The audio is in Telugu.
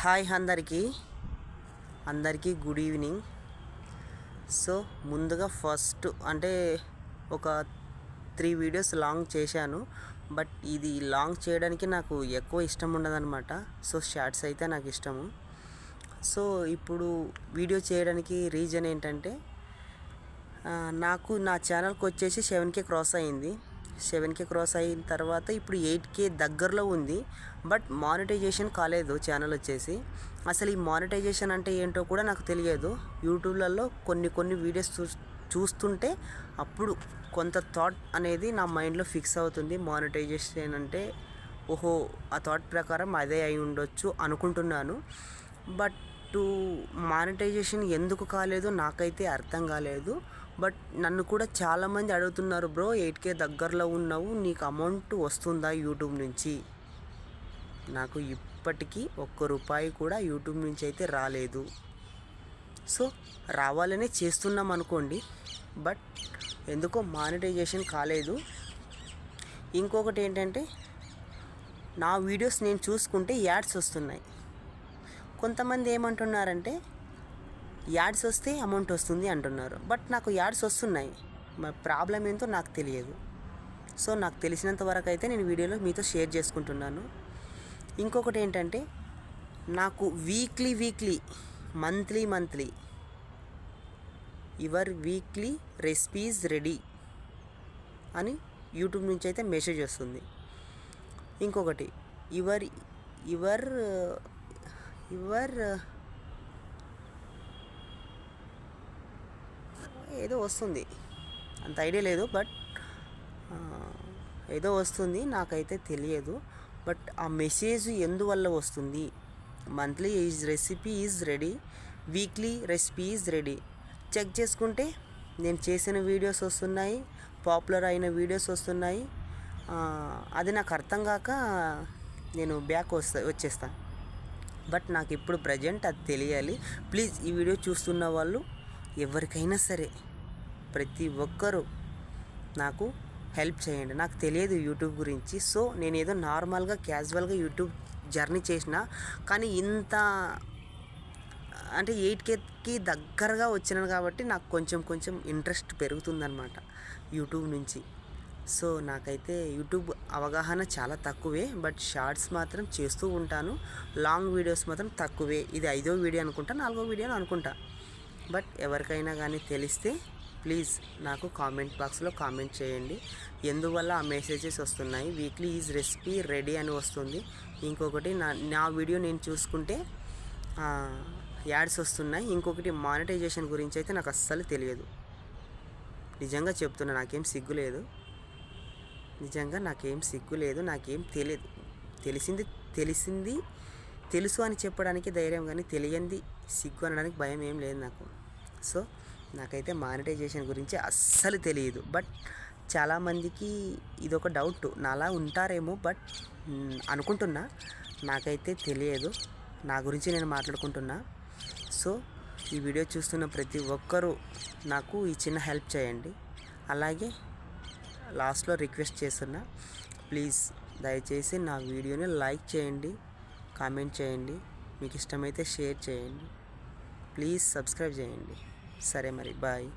హాయ్ అందరికీ. అందరికీ గుడ్ ఈవినింగ్. సో ముందుగా ఫస్ట్ అంటే ఒక త్రీ వీడియోస్ లాంగ్ చేశాను. బట్ ఇది లాంగ్ చేయడానికి నాకు ఎక్కువ ఇష్టం ఉండదన్నమాట. సో షార్ట్స్ అయితే నాకు ఇష్టము. సో ఇప్పుడు వీడియో చేయడానికి రీజన్ ఏంటంటే నాకు నా ఛానల్కి వచ్చేసి సెవెన్ కే క్రాస్ అయింది. సెవెన్ కే క్రాస్ అయిన తర్వాత ఇప్పుడు ఎయిట్ కే దగ్గరలో ఉంది. బట్ మానిటైజేషన్ కాలేదు ఛానల్ వచ్చేసి. అసలు ఈ మానిటైజేషన్ అంటే ఏంటో కూడా నాకు తెలియదు. యూట్యూబ్లలో కొన్ని కొన్ని వీడియోస్ చూ చూస్తుంటే అప్పుడు కొంత థాట్ అనేది నా మైండ్లో ఫిక్స్ అవుతుంది. మానిటైజేషన్ అంటే ఓహో ఆ థాట్ ప్రకారం అదే అయి ఉండొచ్చు అనుకుంటున్నాను. బట్ మానిటైజేషన్ ఎందుకు కాలేదో నాకైతే అర్థం కాలేదు. బట్ నన్ను కూడా చాలామంది అడుగుతున్నారు బ్రో ఎయిట్ కే దగ్గరలో ఉన్నావు నీకు అమౌంట్ వస్తుందా యూట్యూబ్ నుంచి? నాకు ఇప్పటికీ ఒక్క రూపాయి కూడా యూట్యూబ్ నుంచి అయితే రాలేదు. సో రావాలనే చేస్తున్నాం అనుకోండి బట్ ఎందుకో మానిటైజేషన్ కాలేదు. ఇంకొకటి ఏంటంటే నా వీడియోస్ నేను చూసుకుంటే యాడ్స్ వస్తున్నాయి. కొంతమంది ఏమంటున్నారంటే యాడ్స్ వస్తే అమౌంట్ వస్తుంది అంటున్నారు. బట్ నాకు యాడ్స్ వస్తున్నాయి. మరి ప్రాబ్లం ఏంటో నాకు తెలియదు. సో నాకు తెలిసినంత వరకు అయితే నేను వీడియోలో మీతో షేర్ చేసుకుంటున్నాను. ఇంకొకటి ఏంటంటే నాకు weekly weekly monthly monthly your weekly recipes ready అని యూట్యూబ్ నుంచి అయితే మెసేజ్ వస్తుంది. ఇంకొకటి యువర్ యువర్ యువర్ ఏదో వస్తుంది. అంత ఐడియా లేదు బట్ ఏదో వస్తుంది నాకైతే తెలియదు. బట్ ఆ మెసేజ్ ఎందువల్ల వస్తుంది? Monthly is recipe is ready. Weekly recipe is ready. Check చేసుకుంటే నేను చేసిన వీడియోస్ వస్తున్నాయి పాపులర్ అయిన వీడియోస్ వస్తున్నాయి. అది నాకు అర్థం కాక నేను బ్యాక్ వస్తా వచ్చేస్తాను బట్ నాకు ఇప్పుడు ప్రజెంట్ అది తెలియాలి. ప్లీజ్ ఈ వీడియో చూస్తున్న వాళ్ళు ఎవరికైనా సరే ప్రతి ఒక్కరూ నాకు హెల్ప్ చేయండి. నాకు తెలియదు యూట్యూబ్ గురించి. సో నేను ఏదో నార్మల్గా క్యాజువల్గా యూట్యూబ్ జర్నీ చేసిన కానీ ఇంత అంటే ఎయిట్ కేకి దగ్గరగా వచ్చినాను కాబట్టి నాకు కొంచెం కొంచెం ఇంట్రెస్ట్ పెరుగుతుందన్నమాట యూట్యూబ్ నుంచి. సో నాకైతే యూట్యూబ్ అవగాహన చాలా తక్కువే. బట్ షార్ట్స్ మాత్రం చేస్తూ ఉంటాను. లాంగ్ వీడియోస్ మాత్రం తక్కువే. ఇది ఐదో వీడియో అనుకుంటా నాలుగో వీడియో అనుకుంటా. బట్ ఎవరికైనా కానీ తెలిస్తే ప్లీజ్ నాకు కామెంట్ బాక్స్లో కామెంట్ చేయండి. ఎందువల్ల ఆ మెసేజెస్ వస్తున్నాయి? వీక్లీ ఈజ్ రెసిపీ రెడీ అని వస్తుంది. ఇంకొకటి నా నా వీడియో నేను చూసుకుంటే యాడ్స్ వస్తున్నాయి. ఇంకొకటి మానిటైజేషన్ గురించి అయితే నాకు అస్సలు తెలియదు. నిజంగా చెప్తున్నా నాకేం సిగ్గు లేదు. నిజంగా నాకేం సిగ్గు లేదు నాకేం తెలియదు. తెలిసింది తెలిసింది తెలుసు అని చెప్పడానికి ధైర్యం కానీ తెలియంది సిగ్గు అనడానికి భయం ఏం లేదు నాకు. సో నాకైతే మానిటైజేషన్ గురించి అస్సలు తెలియదు. బట్ చాలామందికి ఇదొక డౌట్. నాలా ఉంటారేమో బట్ అనుకుంటున్నా. నాకైతే తెలియదు. నా గురించి నేను మాట్లాడుకుంటున్నా. సో ఈ వీడియో చూస్తున్న ప్రతి ఒక్కరూ నాకు ఈ చిన్న హెల్ప్ చేయండి. అలాగే లాస్ట్లో రిక్వెస్ట్ చేస్తున్నా ప్లీజ్ దయచేసి నా వీడియోని లైక్ చేయండి కామెంట్ చేయండి మీకు ఇష్టమైతే షేర్ చేయండి. ప్లీజ్ సబ్స్క్రైబ్ చేయండి. సరే మరి బాయ్.